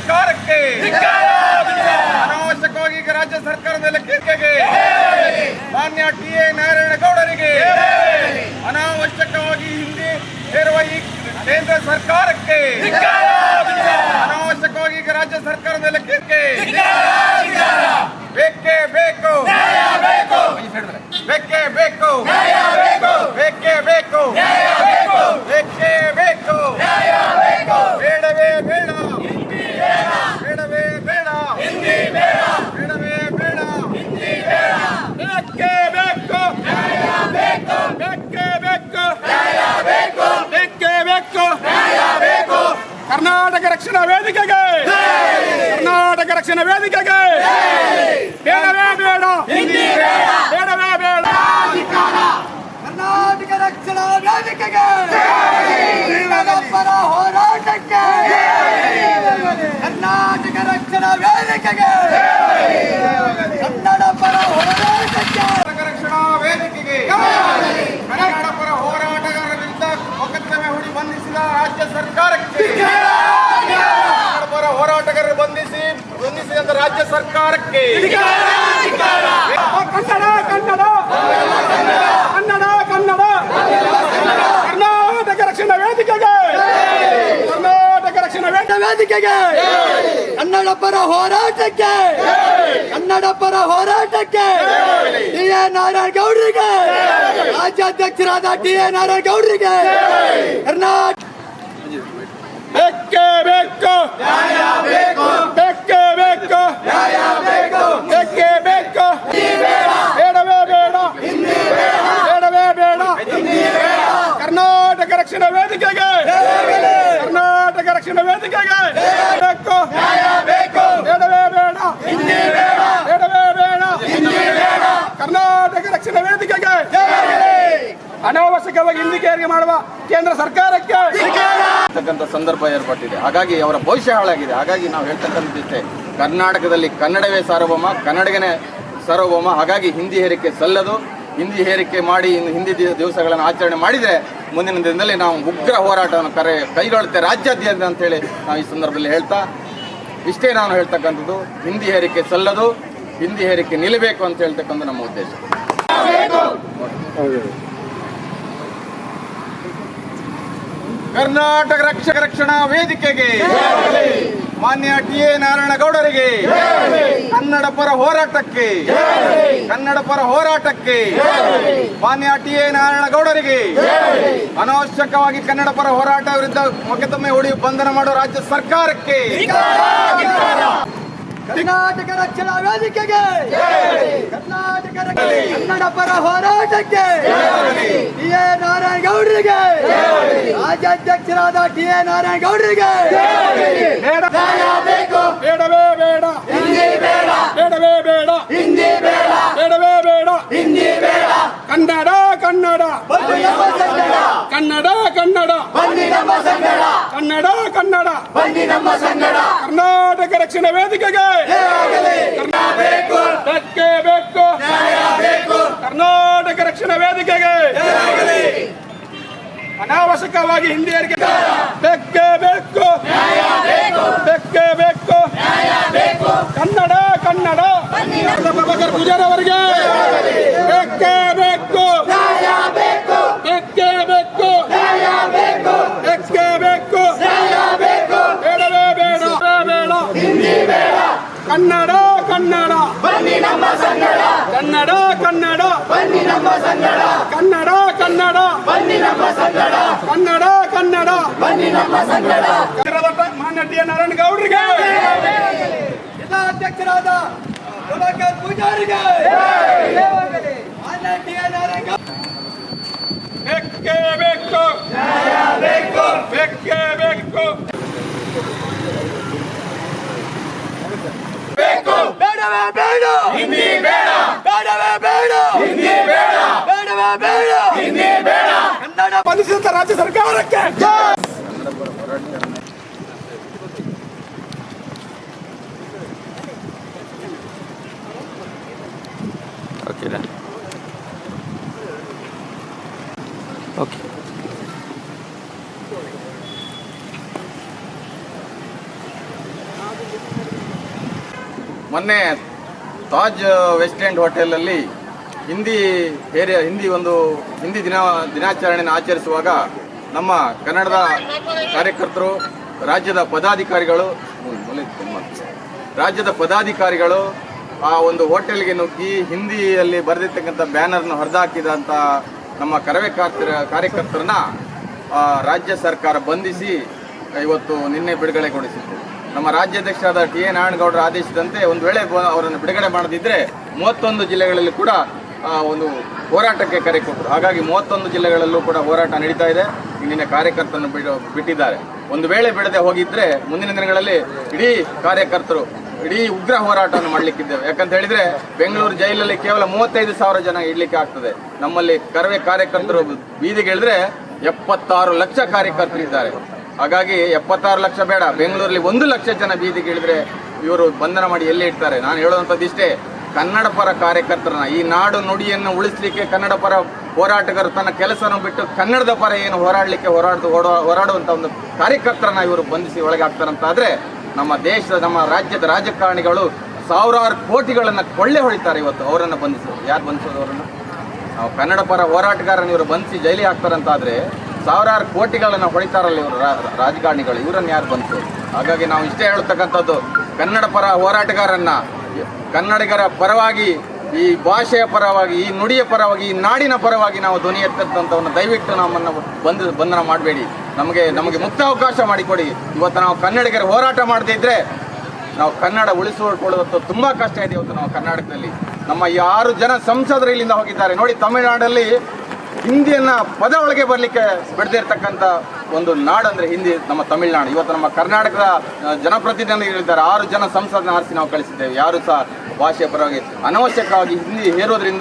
ಸರ್ಕಾರಕ್ಕೆ ಅನಾವಶ್ಯಕವಾಗಿ ಈಗ ರಾಜ್ಯ ಸರ್ಕಾರದ ಮೇಲೆ ಟೀಕೆಗೆ ಮಾನ್ಯ ಟಿ ಎ ನಾರಾಯಣಗೌಡರಿಗೆ ಅನಾವಶ್ಯಕವಾಗಿ ಹಿಂದೆ ಸೇರುವ ಈ ಕೇಂದ್ರ ಸರ್ಕಾರಕ್ಕೆ ಅನಾವಶ್ಯಕವಾಗಿ ಈಗ ರಾಜ್ಯ ಸರ್ಕಾರದ ಮೇಲೆ ಟೀಕೆ ಬೇಕೇ. ಬೇಕು ಬೇಕೇ. ಬೇಕು ಬೇಕೇ. రక్షణ వేదికకి వేడవే వేడ వేడవే వేడ ಕರ್ನಾಟಕ ರಕ್ಷಣಾ ವೇದಿಕೆಗೆ ಪರ ಹೋರಾಟಕ್ಕೆ ಕರ್ನಾಟಕ ರಕ್ಷಣಾ ವೇದಿಕೆಗೆ ರಾಜ್ಯ ಸರ್ಕಾರಕ್ಕೆ. ಕನ್ನಡ ಕನ್ನಡ ಕನ್ನಡ ಕನ್ನಡ. ಕರ್ನಾಟಕ ರಕ್ಷಣಾ ವೇದಿಕೆಗೆ. ಕರ್ನಾಟಕ ರಕ್ಷಣಾ ವೇದಿಕೆ. ವೇದಿಕೆಗೆ. ಕನ್ನಡ ಪರ ಹೋರಾಟಕ್ಕೆ. ಕನ್ನಡ ಪರ ಹೋರಾಟಕ್ಕೆ. ಟಿ ಎ ನಾರಾಯಣ ಗೌಡ್ರಿಗೆ ರಾಜ್ಯಾಧ್ಯಕ್ಷರಾದ ಟಿ ಎ ನಾರಾಯಣ ಗೌಡ್ರಿಗೆ ಕರ್ನಾಟಕ ಬೇಕೇ ಬೇಕು ಬೇಕೇ ಬೇಕು ಬೇಕೇ ಬೇಕು ಬೇಡವೇ ಬೇಡ ಬೇಡವೇ ಬೇಡ ಕರ್ನಾಟಕ ರಕ್ಷಣಾ ವೇದಿಕೆಗೆ. ಕರ್ನಾಟಕ ರಕ್ಷಣಾ ವೇದಿಕೆಗೆ. ಬೇಕು. ಬೇಡವೇ ಬೇಡ. ಬೇಡವೇ ಬೇಡ. ಕರ್ನಾಟಕ ರಕ್ಷಣಾ ವೇದಿಕೆಗೆ. ಅನಾವಶ್ಯಕವಾಗಿ ಹಿಂದಿಕೆಯರಿಗೆ ಮಾಡುವ ಕೇಂದ್ರ ಸರ್ಕಾರಕ್ಕೆ. ಅಂತಕ್ಕಂಥ ಸಂದರ್ಭ ಏರ್ಪಟ್ಟಿದೆ. ಹಾಗಾಗಿ ಅವರ ಭವಿಷ್ಯ ಹಾಳಾಗಿದೆ. ಹಾಗಾಗಿ ನಾವು ಹೇಳ್ತಕ್ಕಂಥದ್ದಿಷ್ಟೇ ಕರ್ನಾಟಕದಲ್ಲಿ ಕನ್ನಡವೇ ಸಾರ್ವಭೌಮ, ಕನ್ನಡಗನೇ ಸಾರ್ವಭೌಮ. ಹಾಗಾಗಿ ಹಿಂದಿ ಹೇರಿಕೆ ಸಲ್ಲದು. ಹಿಂದಿ ಹೇರಿಕೆ ಮಾಡಿ ಹಿಂದಿ ದಿವ- ದಿವಸಗಳನ್ನು ಆಚರಣೆ ಮಾಡಿದರೆ ಮುಂದಿನ ದಿನದಲ್ಲಿ ನಾವು ಉಗ್ರ ಹೋರಾಟವನ್ನು ಕರೆ ಕೈಗೊಳ್ಳುತ್ತೆ. ರಾಜ್ಯಾದ್ಯಂತ ಅಂತೇಳಿ ನಾವು ಈ ಸಂದರ್ಭದಲ್ಲಿ ಹೇಳ್ತಾ ಇಷ್ಟೇ ನಾನು ಹೇಳ್ತಕ್ಕಂಥದ್ದು ಹಿಂದಿ ಹೇರಿಕೆ ಸಲ್ಲದು ಹಿಂದಿ ಹೇರಿಕೆ ನಿಲ್ಲಬೇಕು ಅಂತ ಹೇಳ್ತಕ್ಕಂಥ ನಮ್ಮ ಉದ್ದೇಶ. ಕರ್ನಾಟಕ ರಕ್ಷಕ ರಕ್ಷಣಾ ವೇದಿಕೆಗೆ ಮಾನ್ಯ ಟಿ ಎ ನಾರಾಯಣಗೌಡರಿಗೆ ಕನ್ನಡ ಪರ ಹೋರಾಟಕ್ಕೆ ಕನ್ನಡ ಪರ ಹೋರಾಟಕ್ಕೆ ಮಾನ್ಯ ಟಿ ಎ ನಾರಾಯಣಗೌಡರಿಗೆ ಅನಾವಶ್ಯಕವಾಗಿ ಕನ್ನಡ ಪರ ಹೋರಾಟ ವಿರುದ್ಧ ಮೊಕದ್ದಮೆ ಹೊಡಿ ಬಂಧನ ಮಾಡುವ ರಾಜ್ಯ ಸರ್ಕಾರಕ್ಕೆ ಕರ್ನಾಟಕ ರಕ್ಷಣಾ ವೇದಿಕೆಗೆ ಕರ್ನಾಟಕ ಕನ್ನಡ ಪರ ಹೋರಾಟಕ್ಕೆ ಟಿ ಎ ನಾರಾಯಣ ಗೌಡ್ರಿಗೆ ರಾಜ್ಯಾಧ್ಯಕ್ಷರಾದ ಟಿ ಎ ನಾರಾಯಣ ಗೌಡ್ರಿಗೆ ಬೇಡವೇ ಬೇಡ ಬೇಡವೇ ಬೇಡ ಬೇಡವೇ ಬೇಡ ಕನ್ನಡ ಕನ್ನಡ ಕನ್ನಡ. ಕನ್ನಡ ಕನ್ನಡ. ಕರ್ನಾಟಕ ರಕ್ಷಣಾ ವೇದಿಕೆಗೆ. ಧಕ್ಕೆ ಬೇಕು. ಕರ್ನಾಟಕ ರಕ್ಷಣಾ ವೇದಿಕೆಗೆ. ಅನಾವಶ್ಯಕವಾಗಿ ಹಿಂದಿಯರಿಗೆ. ಬೇಕೇ ಬೇಕು ಬೇಕೇ ಬೇಕು ಕನ್ನಡ ಕನ್ನಡ ಪ್ರಭಾಕರ್ ಪೂಜಾರಿ ಅವರಿಗೆ ಬೇಕೇ ಬೇಕು ಬೇಕೇ ಬೇಕು ಬೇಕೇ ಬೇಕು ಬೇಡವೇ ಬೇಡ ಬೇಡ ಕನ್ನಡ ಕನ್ನಡ ಕನ್ನಡ ಕನ್ನಡ ಕನ್ನಡ ಕನ್ನಡ ಕನ್ನಡ ಕನ್ನಡ. ಮಾನ್ಯ ಟಿ ನಾರಾಯಣ ಗೌಡ್ರಿಗೆ. ಜಿಲ್ಲಾಧ್ಯಕ್ಷರಾದ ಪ್ರಭಾಕರ್ ಪೂಜಾರಿಗೆ. ಮಾನ್ಯ ಟಿ ಎ ನಾರಾಯಣ ಗೌಡ್ರಿಗೆ ಬೇಕೇ ಬೇಕು ಬೇಕೇ ಬೇಕು ಬೇಡವೇ ಬೇಡ. ಹಿಂದಿ ಬೇಡ. ಬೇಡವೇ ಬೇಡ. ಹಿಂದಿ ಬೇಡ. ಬೇಡವೇ ಬೇಡ. ಬಂಧಿಸಿದಂತ ರಾಜ್ಯ ಸರ್ಕಾರಕ್ಕೆ. ಮೊನ್ನೆ ತಾಜ್ ವೆಸ್ಟ್ ಎಂಡ್ ಹೋಟೆಲಲ್ಲಿ ಹಿಂದಿ ಏರಿಯಾ, ಹಿಂದಿ ಒಂದು, ಹಿಂದಿ ದಿನ, ದಿನಾಚರಣೆಯನ್ನು ಆಚರಿಸುವಾಗ ನಮ್ಮ ಕನ್ನಡದ ಕಾರ್ಯಕರ್ತರು, ರಾಜ್ಯದ ಪದಾಧಿಕಾರಿಗಳು ರಾಜ್ಯದ ಪದಾಧಿಕಾರಿಗಳು ಆ ಒಂದು ಹೋಟೆಲ್ಗೆ ನುಗ್ಗಿ ಹಿಂದಿಯಲ್ಲಿ ಬರೆದಿರ್ತಕ್ಕಂಥ ಬ್ಯಾನರ್ನ ಹೊರದಾಕಿದಂತ ನಮ್ಮ ಕರವೇ ಕಾರ್ತರ, ಕಾರ್ಯಕರ್ತರನ್ನ ರಾಜ್ಯ ಸರ್ಕಾರ ಬಂಧಿಸಿ ಇವತ್ತು ನಿನ್ನೆ ಬಿಡುಗಡೆಗೊಳಿಸಿತ್ತು ನಮ್ಮ ರಾಜ್ಯಾಧ್ಯಕ್ಷರಾದ ಟಿ ಎ ನಾರಾಯಣಗೌಡರ ಆದೇಶದಂತೆ ಒಂದು ವೇಳೆ ಅವರನ್ನು ಬಿಡುಗಡೆ ಮಾಡದಿದ್ದರೆ ಮೂವತ್ತೊಂದು ಜಿಲ್ಲೆಗಳಲ್ಲಿ ಕೂಡ ಒಂದು ಹೋರಾಟಕ್ಕೆ ಕರೆ ಕೊಟ್ಟರು ಹಾಗಾಗಿ ಮೂವತ್ತೊಂದು ಜಿಲ್ಲೆಗಳಲ್ಲೂ ಕೂಡ ಹೋರಾಟ ನಡೀತಾ ಇದೆ. ಇಲ್ಲಿನ ಕಾರ್ಯಕರ್ತರನ್ನು ಬಿಟ್ಟಿದ್ದಾರೆ. ಒಂದು ವೇಳೆ ಬಿಡದೆ ಹೋಗಿದ್ರೆ ಮುಂದಿನ ದಿನಗಳಲ್ಲಿ ಇಡೀ ಕಾರ್ಯಕರ್ತರು, ಇಡೀ ಉಗ್ರ ಹೋರಾಟವನ್ನು ಮಾಡಲಿಕ್ಕಿದ್ದೇವೆ. ಯಾಕಂತ ಹೇಳಿದ್ರೆ ಬೆಂಗಳೂರು ಜೈಲಲ್ಲಿ ಕೇವಲ ಮೂವತ್ತೈದು ಸಾವಿರ ಜನ ಇಡಲಿಕ್ಕೆ ಆಗ್ತದೆ. ನಮ್ಮಲ್ಲಿ ಕರವೇ ಕಾರ್ಯಕರ್ತರು ಬೀದಿಗೆ ಇಳಿದ್ರೆ ಎಪ್ಪತ್ತಾರು ಲಕ್ಷ ಕಾರ್ಯಕರ್ತರು ಇದ್ದಾರೆ. ಹಾಗಾಗಿ ಎಪ್ಪತ್ತಾರು ಲಕ್ಷ ಬೇಡ. ಬೆಂಗಳೂರಲ್ಲಿ ಒಂದು ಲಕ್ಷ ಜನ ಬೀದಿಗೆ ಇಳಿದ್ರೆ ಇವರು ಬಂಧನ ಮಾಡಿ ಎಲ್ಲಿ ಇಡ್ತಾರೆ? ನಾನು ಹೇಳುವಂಥದ್ದು ಇಷ್ಟೇ ಕನ್ನಡ ಪರ ಕಾರ್ಯಕರ್ತರನ್ನ, ಈ ನಾಡು ನುಡಿಯನ್ನು ಉಳಿಸಲಿಕ್ಕೆ ಕನ್ನಡ ಪರ ಹೋರಾಟಗಾರರು ತನ್ನ ಕೆಲಸವನ್ನು ಬಿಟ್ಟು ಕನ್ನಡದ ಪರ ಏನು ಹೋರಾಡಲಿಕ್ಕೆ ಹೋರಾಡ್ದು, ಓಡೋ- ಹೋರಾಡುವಂತ ಒಂದು ಕಾರ್ಯಕರ್ತರನ್ನ ಇವರು ಬಂಧಿಸಿ ಒಳಗೆ ಹಾಕ್ತಾರಂತಾದರೆ ನಮ್ಮ ದೇಶದ, ನಮ್ಮ ರಾಜ್ಯದ ರಾಜಕಾರಣಿಗಳು ಸಾವಿರಾರು ಕೋಟಿಗಳನ್ನು ಕೊಳ್ಳೆ ಹೊಳಿತಾರೆ ಇವತ್ತು ಅವರನ್ನು ಬಂಧಿಸೋದು ಯಾರು ಬಂಧಿಸೋದು ಅವರನ್ನು? ನಾವು ಕನ್ನಡ ಪರ ಹೋರಾಟಗಾರನ ಇವರು ಬಂಧಿಸಿ ಜೈಲಿಗೆ ಹಾಕ್ತಾರಂತಾದರೆ ಸಾವಿರಾರು ಕೋಟಿಗಳನ್ನು ಹೊಳಿತಾರಲ್ಲ ಇವರು ರಾಜಕಾರಣಿಗಳು, ಇವರನ್ನ ಯಾರು ಬಂತು ಹಾಗಾಗಿ ನಾವು ಇಷ್ಟೇ ಹೇಳ್ತಕ್ಕಂಥದ್ದು, ಕನ್ನಡ ಪರ ಹೋರಾಟಗಾರನ್ನ ಕನ್ನಡಿಗರ ಪರವಾಗಿ, ಈ ಭಾಷೆಯ ಪರವಾಗಿ, ಈ ನುಡಿಯ ಪರವಾಗಿ, ಈ ನಾಡಿನ ಪರವಾಗಿ ನಾವು ಧ್ವನಿ ಎತ್ತಂಥವನ್ನು ದಯವಿಟ್ಟು ನಮ್ಮನ್ನು ಬಂಧ ಬಂಧನ ಮಾಡಬೇಡಿ. ನಮಗೆ ನಮಗೆ ಮುಕ್ತ ಅವಕಾಶ ಮಾಡಿಕೊಡಿ. ಇವತ್ತು ನಾವು ಕನ್ನಡಿಗರ ಹೋರಾಟ ಮಾಡದೇ ನಾವು ಕನ್ನಡ ಉಳಿಸಿಕೊಳ್ಳುವಂಥ ತುಂಬ ಕಷ್ಟ ಇದೆ ಇವತ್ತು ನಾವು ಕರ್ನಾಟಕದಲ್ಲಿ. ನಮ್ಮ ಈ ಆರು ಜನ ಸಂಸದರು ಇಲ್ಲಿಂದ ಹೋಗಿದ್ದಾರೆ. ನೋಡಿ, ತಮಿಳುನಾಡಲ್ಲಿ ಹಿಂದಿಯನ್ನು ಪದ ಒಳಗೆ ಬರಲಿಕ್ಕೆ ಬಿಡದೇ ಇರ್ತಕ್ಕಂಥ ಒಂದು ಅಂದರೆ ಹಿಂದಿ, ನಮ್ಮ ತಮಿಳುನಾಡು. ಇವತ್ತು ನಮ್ಮ ಕರ್ನಾಟಕದ ಜನಪ್ರತಿನಿಧಿಗಳಿದ್ದಾರೆ. ಆರು ಜನ ಸಂಸದನ ಆರಿಸಿ ನಾವು ಕಳಿಸಿದ್ದೇವೆ. ಯಾರು ಸಹ ಭಾಷೆಯ ಪರವಾಗಿ ಅನವಶ್ಯಕವಾಗಿ ಹಿಂದಿ ಹೇರೋದ್ರಿಂದ